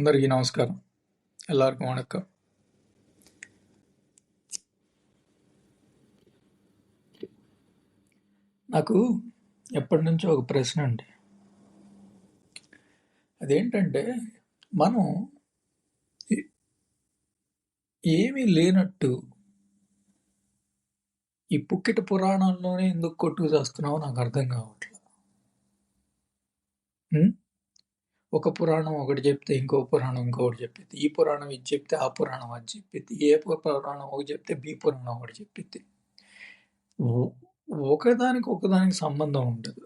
అందరికీ నమస్కారం எல்லாருக்கும் வணக்கம் నాకు ఎప్పటి నుంచో ఒక ప్రశ్న అండి అదేంటంటే మనం ఏ- ఏమీ లేనట్టు ఈ పుక్కిట పురాణాల్లోనే ఎందుకు కొట్టుకు చేస్తున్నావో నాకు అర్థం కావట్లేదు ఉం? ఒక పురాణం ఒకటి చెప్తే ఇంకో పురాణం ఇంకొకటి చెప్పింది ఈ పురాణం ఇది చెప్తే ఆ పురాణం అది చెప్పింది ఏ పురాణం ఒకటి చెప్తే బి పురాణం ఒకటి చెప్పిద్ది. ఒకదానికి ఒకదానికి సంబంధం ఉండదు.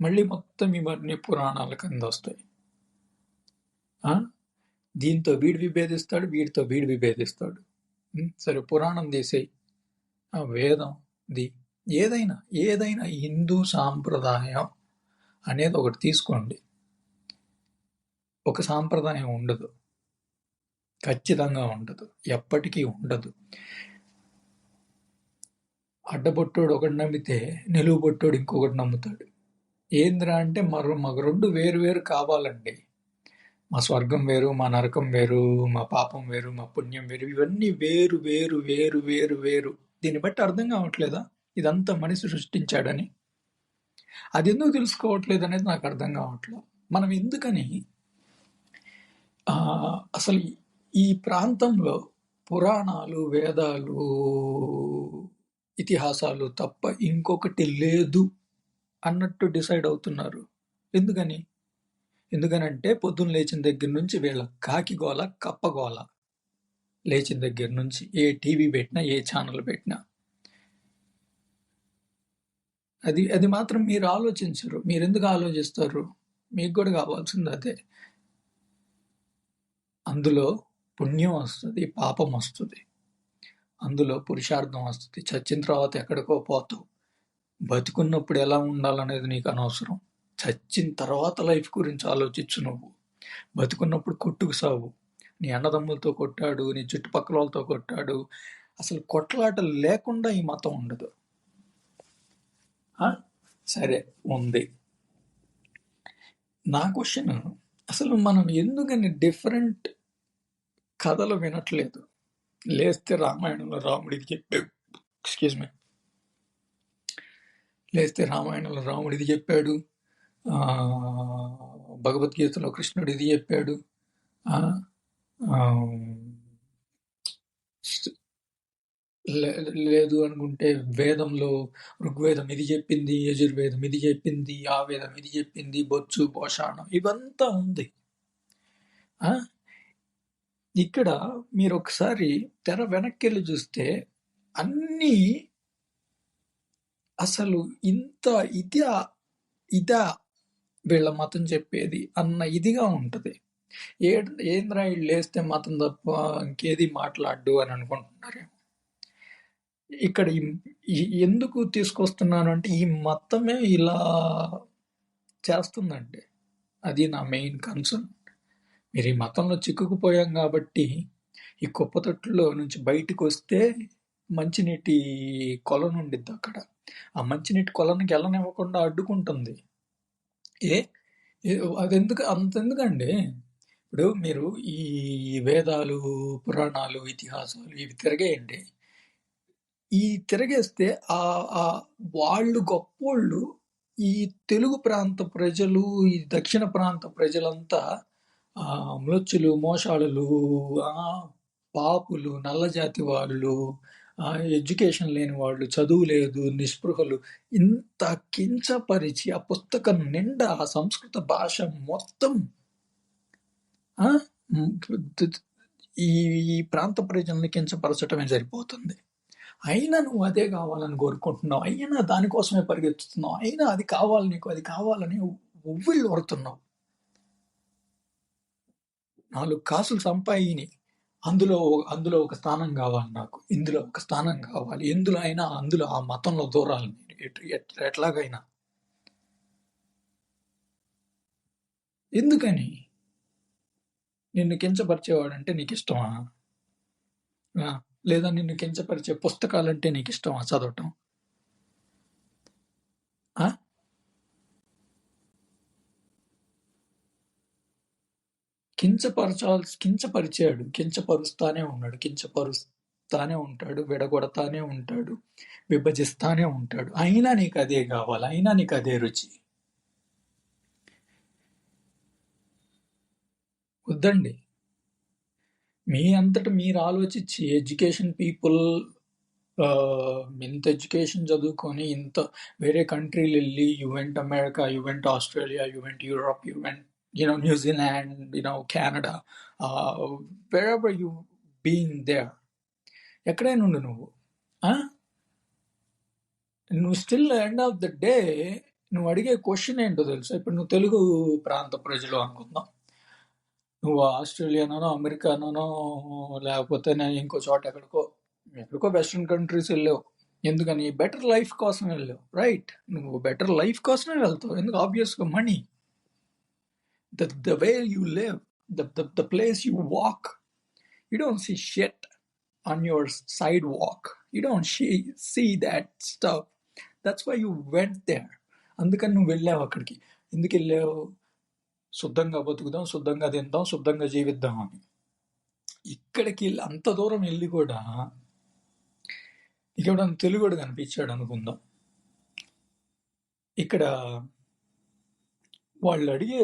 మళ్ళీ మొత్తం ఇవన్నీ పురాణాల కింద వస్తాయి. దీంతో వీడు విభేదిస్తాడు వీడితో వీడు విభేదిస్తాడు. సరే పురాణం తీసేయి. ఆ వేదం ది. ఏదైనా ఏదైనా హిందూ సాంప్రదాయం అనేది ఒకటి తీసుకోండి. ఒక సాంప్రదాయం ఉండదు. ఖచ్చితంగా ఉండదు. ఎప్పటికీ ఉండదు. అడ్డబొట్టోడు ఒకటి నమ్మితే నిలువుబొట్టోడు ఇంకొకటి నమ్ముతాడు. ఏంద్రా అంటే మరో మాకు రెండు వేరు వేరు కావాలండి. మా స్వర్గం వేరు మా నరకం వేరు మా పాపం వేరు మా పుణ్యం వేరు ఇవన్నీ వేరు వేరు వేరు వేరు వేరు. దీన్ని బట్టి అర్థం కావట్లేదా? ఇదంతా మనిషి సృష్టించాడని. అది ఎందుకు తెలుసుకోవట్లేదు అనేది నాకు అర్థం కావట్లేదు మనం ఎందుకని అసలు ఈ ప్రాంతంలో పురాణాలు వేదాలు ఇతిహాసాలు తప్ప ఇంకొకటి లేదు అన్నట్టు డిసైడ్ అవుతున్నారు. ఎందుకని? ఎందుకనంటే పొద్దున్న లేచిన దగ్గర నుంచి వీళ్ళ కాకి కప్పగోల లేచిన దగ్గర నుంచి ఏ టీవీ పెట్టినా ఏ ఛానల్ పెట్టినా. అది అది మాత్రం మీరు ఆలోచించరు. మీరు ఎందుకు ఆలోచిస్తారు? మీకు కూడా కావాల్సింది అదే. అందులో పుణ్యం వస్తుంది పాపం వస్తుంది. అందులో పురుషార్థం వస్తుంది. చచ్చిన తర్వాత ఎక్కడికో పోతావు. బతికున్నప్పుడు ఎలా ఉండాలనేది నీకు అనవసరం. చచ్చిన తర్వాత లైఫ్ గురించి ఆలోచించు నువ్వు. బతుకున్నప్పుడు కొట్టుకు సావు. నీ అన్నదమ్ములతో కొట్టాడు నీ చుట్టుపక్కల వాళ్ళతో కొట్టాడు. అసలు కొట్లాట లేకుండా ఈ మతం ఉండదు. సరే ఉంది. నా క్వశ్చన్ అసలు మనం ఎందుకని డిఫరెంట్ కథలు వినట్లేదు. లేస్తే రామాయణంలో రాముడిది చెప్పాడు ఎక్స్క్యూజ్ మీ లేస్తే రామాయణంలో రాముడు ఇది చెప్పాడు భగవద్గీతలో కృష్ణుడు ఇది చెప్పాడు లే- లేదు అనుకుంటే వేదంలో ఋగ్వేదం ఇది చెప్పింది యజుర్వేదం ఇది చెప్పింది ఆ వేదం ఇది చెప్పింది బొచ్చు పోషాణం ఇవంతా ఉంది. ఇక్కడ మీరు ఒకసారి తెర వెనక్కి వెళ్ళి చూస్తే అన్నీ అసలు ఇంత ఇదా ఇదా వీళ్ళ మతం చెప్పేది అన్న ఇదిగా ఉంటుంది. ఏ ఏంద్రా వీళ్ళు లేస్తే మతం తప్ప ఇంకేది మాట్లాడు అని అనుకుంటున్నారేమో. ఇక్కడ ఎందుకు తీసుకొస్తున్నాను అంటే ఈ మతమే ఇలా చేస్తుందండి అది నా మెయిన్ కన్సర్న్. మీరు ఈ మతంలో చిక్కుకుపోయాం కాబట్టి ఈ కుప్పతొట్టులో నుంచి బయటకు వస్తే మంచినీటి కొలను ఉండిద్ది అక్కడ. ఆ మంచినీటి కొలనుకి వెళ్ళనివ్వకుండా అడ్డుకుంటుంది. ఏ అదెందుకు అంతెందుకండి? ఇప్పుడు మీరు ఈ వేదాలు పురాణాలు ఇతిహాసాలు ఇవి తిరగేయండి. ఈ తిరగేస్తే ఆ ఆ వాళ్ళు గొప్పోళ్ళు ఈ తెలుగు ప్రాంత ప్రజలు ఈ దక్షిణ ప్రాంత ప్రజలంతా మ్లొచ్చులు మోసాలులు పాపులు నల్లజాతి వాళ్ళు ఎడ్యుకేషన్ లేని వాళ్ళు చదువు లేదు నిస్పృహలు ఇంత కించపరిచి ఆ పుస్తకం నిండా ఆ సంస్కృత భాష మొత్తం ఈ ఈ ప్రాంత ప్రజల్ని కించపరచటమే సరిపోతుంది. అయినా నువ్వు అదే కావాలని కోరుకుంటున్నావు. అయినా దానికోసమే పరిగెత్తుతున్నావు. అయినా అది కావాలి నీకు అది కావాలని ఉవ్విళ్ళు వరుతున్నావు నాలుగు కాసులు సంపాయిని. అందులో అందులో ఒక స్థానం కావాలి నాకు. ఇందులో ఒక స్థానం కావాలి. ఎందులో అయినా అందులో ఆ మతంలో దూరాలి నేను. ఎట్లాగైనా. ఎందుకని? నిన్ను కించపరిచేవాడంటే నీకు ఇష్టమా లేదా నిన్ను కించపరిచే పుస్తకాలంటే నీకు ఇష్టమా చదవటం కించపరచాల్సి కించపరిచాడు. కించపరుస్తానే ఉన్నాడు. కించపరుస్తానే ఉంటాడు. విడగొడతానే ఉంటాడు. విభజిస్తానే ఉంటాడు. అయినా నీకు అదే కావాలి. అయినా నీకు అదే రుచి. వద్దండి. మీ అంతట మీరు ఆలోచించి ఎడ్యుకేషన్ పీపుల్ ఇంత ఎడ్యుకేషన్ చదువుకొని ఇంత వేరే కంట్రీలు వెళ్ళి you went America you went Australia you went Europe you went you know New Zealand know, Canada uh, wherever you been there, ఎక్కడైనా ఉండు నువ్వు? ఆ? నువ్వు still end of the day నువ్వు అడిగే క్వశ్చన్ ఏంటో తెలుసా? ఇప్పుడు నువ్వు తెలుగు ప్రాంత ప్రజలు అనుకుందాం. నువ్వు ఆస్ట్రేలియానో అమెరికానో లేకపోతే నేను ఇంకో చోట ఎక్కడికో ఎక్కడికో వెస్ట్రన్ కంట్రీస్ వెళ్ళావు. ఎందుకని? బెటర్ లైఫ్ కోసం వెళ్ళావు రైట్ నువ్వు బెటర్ లైఫ్ కోసమే వెళ్తావు. ఎందుకు? ఆబ్వియస్గా money the, the way you live, the the, the place you walk You don't see shit on your sidewalk. You don't see, see that stuff. That's why you went there. అందుకని నువ్వు వెళ్ళావు అక్కడికి ఎందుకు వెళ్ళావు శుద్ధంగా బతుకుదాం శుద్ధంగా తిందాం శుద్ధంగా జీవిద్దాం అని ఇక్కడికి వెళ్ళి అంత దూరం వెళ్ళి కూడా ఇక్కడ తెలుగుడు కనిపించాడు అనుకుందాం ఇక్కడ వాళ్ళు అడిగే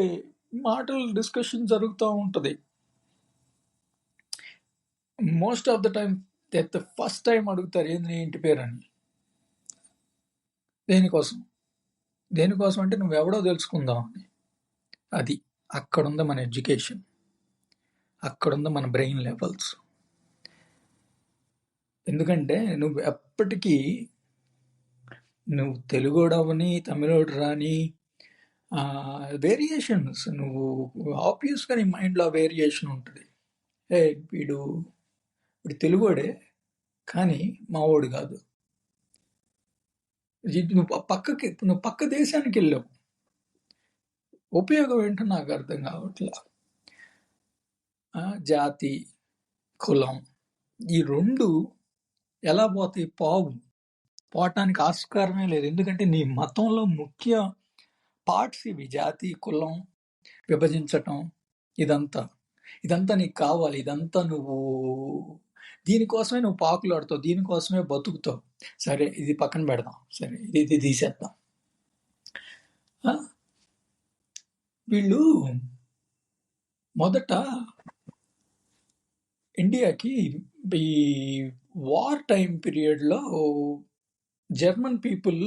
మాటలు డిస్కషన్ జరుగుతూ ఉంటుంది. Most of the time the first time అడుగుతారు ఏంది నీ ఇంటి పేరు అని దేనికోసం? దేనికోసం అంటే నువ్వెవడో తెలుసుకుందాం అని. అది అక్కడుంది మన ఎడ్యుకేషన్ అక్కడుంది మన బ్రెయిన్ లెవెల్స్ ఎందుకంటే నువ్వు ఎప్పటికీ నువ్వు తెలుగుడవని తమిళోడు రాని వేరియేషన్స్ నువ్వు ఆబ్వియస్గా నీ మైండ్లో వేరియేషన్ ఉంటుంది. ఏ వీడు వీడు తెలుగుడే కానీ మావోడు కాదు. ఇది నువ్వు పక్కకి నువ్వు పక్క దేశానికి వెళ్ళావు. ఉపయోగం ఏంటో నాకు అర్థం కావట్లా. జాతి కులం ఈ రెండు ఎలా పోతాయి? పావు. పోవటానికి ఆస్కారమే లేదు. ఎందుకంటే నీ మతంలో ముఖ్య పార్ట్స్ ఇవి జాతి కులం విభజించటం ఇదంతా. ఇదంతా నీకు కావాలి ఇదంతా నువ్వు దీనికోసమే నువ్వు పాకులాడుతావు దీనికోసమే బతుకుతావు. సరే ఇది పక్కన పెడదాం. సరే ఇది ఇది తీసేద్దాం. వీళ్ళు మొదట ఇండియాకి ఈ వార్ టైం పీరియడ్లో జర్మన్ పీపుల్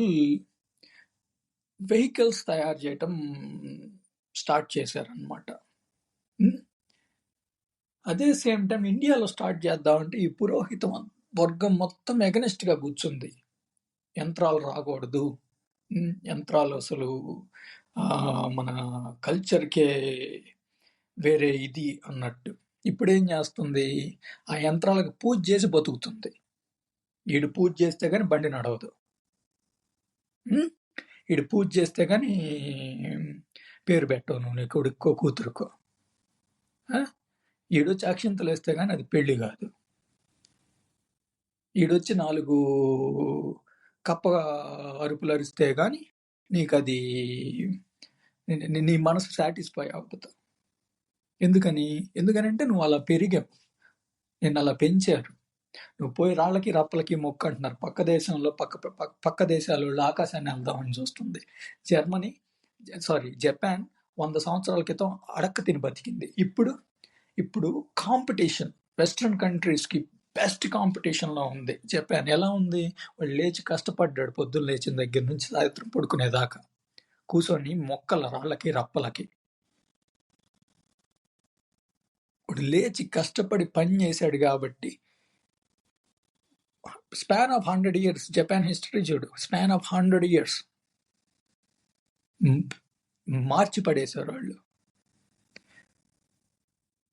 వెహికల్స్ తయారు చేయటం స్టార్ట్ చేశారనమాట అదే సేమ్ టైం ఇండియాలో స్టార్ట్ చేద్దామంటే ఈ పురోహిత వర్గం మొత్తం ఎగనెస్ట్గా కూర్చుంది. యంత్రాలు రాకూడదు. యంత్రాలు అసలు మన కల్చర్కే వేరే ఇది అన్నట్టు. ఇప్పుడు ఏం చేస్తుంది? ఆ యంత్రాలకు పూజ చేసి బతుకుతుంది. వీడు పూజ చేస్తే కానీ బండి నడవదు. ఉమ్, వీడు పూజ చేస్తే కానీ పేరు పెట్టవు నువ్వు నీ కొడుక్కో కూతురుకో. ఈడు ఈడొచ్చి అక్షింతలు వేస్తే కానీ అది పెళ్ళి కాదు. ఈడొచ్చి నాలుగు కప్ప అరుపులు అరిస్తే కానీ నీకు అది నీ- నీ మనసు సాటిస్ఫై అవ్వదు ఎందుకని? ఎందుకనంటే నువ్వు అలా పెరిగావు. నిన్ను అలా పెంచారు. నువ్వు పోయి రాళ్ళకి రప్పలకి మొక్క అంటున్నారు. పక్క దేశంలో పక్క పక్క దేశాలు ఆకాశాన్ని వెళ్దామని చూస్తుంది. జర్మనీ సారీ జపాన్ వంద సంవత్సరాల క్రితం అడక్క తిని బతికింది. ఇప్పుడు ఇప్పుడు కాంపిటీషన్ వెస్ట్రన్ కంట్రీస్కి బెస్ట్ కాంపిటీషన్లో ఉంది. జపాన్ ఎలా ఉంది? వాళ్ళు లేచి కష్టపడ్డాడు పొద్దున్న లేచిన దగ్గర నుంచి సాయంత్రం పడుకునేదాకా. కూర్చొని మొక్కల రాళ్ళకి రప్పలకి. వాడు లేచి కష్టపడి పని చేశాడు కాబట్టి span of hundred years Japan history చూడు. Span of hundred years. మార్చి పడేశారు వాళ్ళు.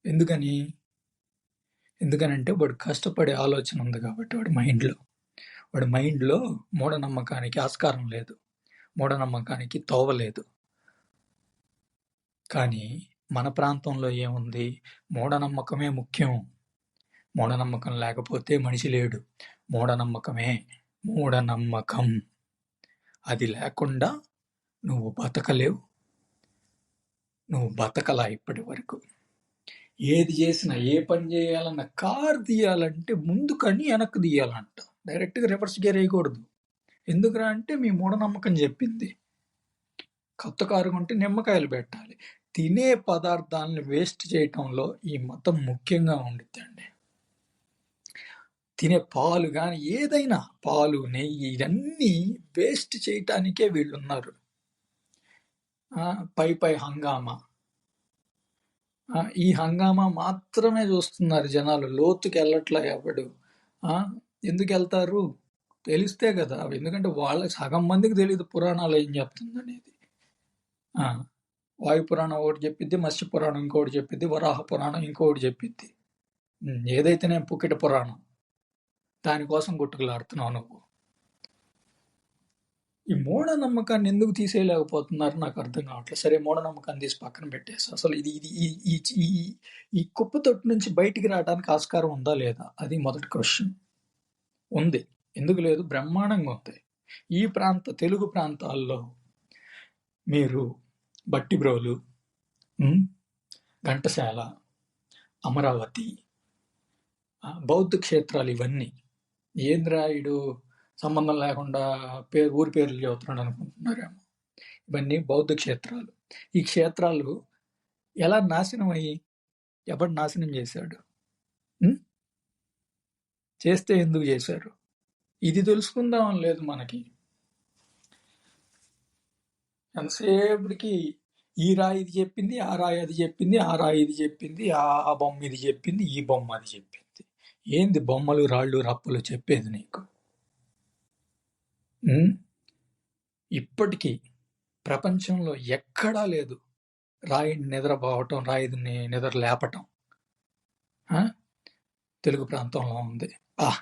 ఎందుకని? ఎందుకనంటే వాడు కష్టపడే ఆలోచన ఉంది కాబట్టి వాడి మైండ్లో. వాడి మైండ్లో మూఢనమ్మకానికి ఆస్కారం లేదు. మూఢనమ్మకానికి తోవలేదు కానీ మన ప్రాంతంలో ఏముంది? మూఢనమ్మకమే ముఖ్యం. మూఢనమ్మకం లేకపోతే మనిషి లేడు. మూఢనమ్మకమే. మూఢనమ్మకం. అది లేకుండా నువ్వు బతకలేవు. నువ్వు బతకలా ఇప్పటి వరకు. ఏది చేసినా ఏ పని చేయాలన్నా కారు తీయాలంటే ముందు కని వెనక్కి తీయాలంట. డైరెక్ట్గా రివర్స్ గేర్ వేయకూడదు. ఎందుకురా అంటే మీ మూఢనమ్మకం చెప్పింది. కొత్త కారు కొంటే నిమ్మకాయలు పెట్టాలి. తినే పదార్థాలను వేస్ట్ చేయటంలో ఈ మతం ముఖ్యంగా ఉండిద్దండి. తినే పాలు కానీ ఏదైనా పాలు నెయ్యి ఇవన్నీ వేస్ట్ చేయటానికే వీళ్ళు ఉన్నారు పై పై హంగామా. ఈ హంగామా మాత్రమే చూస్తున్నారు జనాలు. లోతుకి వెళ్ళట్లా ఎవడు? ఎందుకు వెళ్తారు తెలిస్తే కదా ఎందుకంటే వాళ్ళకి సగం మందికి తెలియదు పురాణాలు ఏం చెప్తుంది అనేది. వాయు పురాణం ఒకటి చెప్పిద్ది మత్స్య పురాణం ఇంకోటి చెప్పిద్ది వరాహ పురాణం ఇంకోటి చెప్పిద్ది. ఏదైతే ఏదైతేనే పుక్కిట పురాణం. దానికోసం గుట్టుకులాడుతున్నావు నువ్వు. ఈ మూఢనమ్మకాన్ని ఎందుకు తీసేయలేకపోతున్నారు నాకు అర్థం కావట్లేదు. సరే మూఢనమ్మకాన్ని తీసి పక్కన పెట్టేసి అసలు ఇది ఇది ఈ ఈ ఈ- ఈ కుప్ప తొట్టు నుంచి బయటికి రావడానికి ఆస్కారం ఉందా లేదా? అది మొదటి క్వశ్చన్. ఉంది. ఎందుకు లేదు? బ్రహ్మాండంగా ఉంది. ఈ ప్రాంత తెలుగు ప్రాంతాల్లో మీరు బట్టి బ్రోలు ఘంటసాల అమరావతి బౌద్ధ క్షేత్రాలు ఇవన్నీ ఏంద్రాయుడు సంబంధం లేకుండా పేరు ఊరి పేర్లు చదువుతున్నాడు అనుకుంటున్నారేమో. ఇవన్నీ బౌద్ధ క్షేత్రాలు. ఈ క్షేత్రాలు ఎలా నాశనం అయ్యి ఎవడు నాశనం చేశాడు? చేస్తే ఎందుకు చేశారు? ఇది తెలుసుకుందాం లేదు మనకి. ఎంతసేపటికి ఈ రాయి ఇది చెప్పింది ఆ రాయి అది చెప్పింది ఆ రాయి ఇది చెప్పింది ఆ బొమ్మ ఇది చెప్పింది ఈ బొమ్మ అది చెప్పింది. ఏంది బొమ్మలు రాళ్ళు రప్పలు చెప్పేది నీకు? ఇప్పటికీ ప్రపంచంలో ఎక్కడా లేదు రాయిని నిద్రపోవటం రాయిని నిద్ర లేపటం. తెలుగు ప్రాంతంలో ఉంది. ఆ!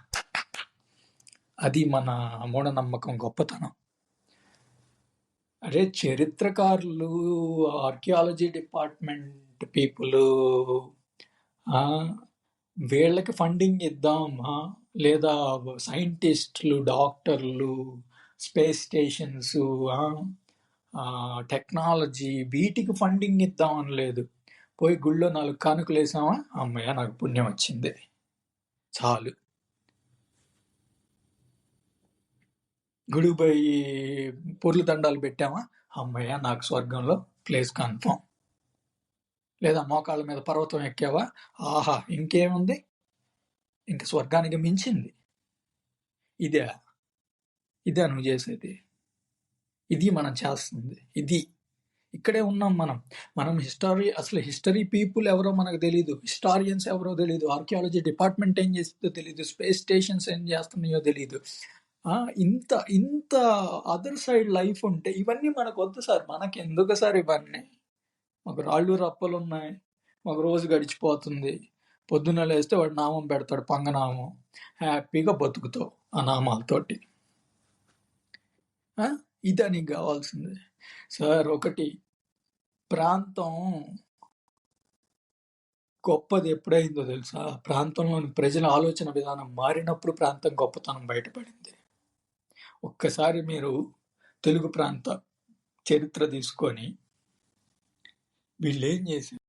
అది మన మూఢనమ్మకం గొప్పతనం. అరే చరిత్రకారులు ఆర్కియాలజీ డిపార్ట్మెంట్ పీపుల్ వీళ్ళకి ఫండింగ్ ఇద్దామా లేదా సైంటిస్టులు డాక్టర్లు స్పేస్ స్టేషన్స్ టెక్నాలజీ వీటికి ఫండింగ్ ఇద్దామని లేదు. పోయి గుళ్ళో నాలుగు కానుకలు వేసామా అమ్మయ్య నాకు పుణ్యం వచ్చింది. చాలు. గుడికి పోయి పొర్లు దండాలు పెట్టామా అమ్మయ్య నాకు స్వర్గంలో ప్లేస్ కన్ఫర్మ్ లేదా మోకాళ్ళ మీద పర్వతం ఎక్కావా? ఆహా ఇంకేముంది? ఇంక స్వర్గానికి మించింది. ఇదే ఇదే నువ్వు చేసేది. ఇది మనం చేస్తుంది. ఇది. ఇక్కడే ఉన్నాం మనం. మనం హిస్టరీ అసలు హిస్టరీ పీపుల్ ఎవరో మనకు తెలియదు హిస్టారియన్స్ ఎవరో తెలియదు ఆర్కియాలజీ డిపార్ట్మెంట్ ఏం చేస్తుందో తెలియదు స్పేస్ స్టేషన్స్ ఏం చేస్తున్నాయో తెలియదు ఇంత ఇంత అదర్ సైడ్ లైఫ్ ఉంటే ఇవన్నీ మనకు వద్దు సార్. మనకి ఎందుకు సార్ ఇవన్నీ? మాకు రాళ్ళు రప్పలు ఉన్నాయి. మాకు రోజు గడిచిపోతుంది. పొద్దున్న లేస్తే వాడు నామం పెడతాడు పంగనామం. హ్యాపీగా బతుకుతావు ఆ నామాలతోటి. ఇది నీకు కావాల్సింది. సార్ ఒకటి ప్రాంతం గొప్పది ఎప్పుడైందో తెలుసా? ప్రాంతంలోని ప్రజల ఆలోచన విధానం మారినప్పుడు ప్రాంతం గొప్పతనం బయటపడింది. ఒక్కసారి మీరు తెలుగు ప్రాంత చరిత్ర తీసుకొని వీళ్ళు ఏం చేశారు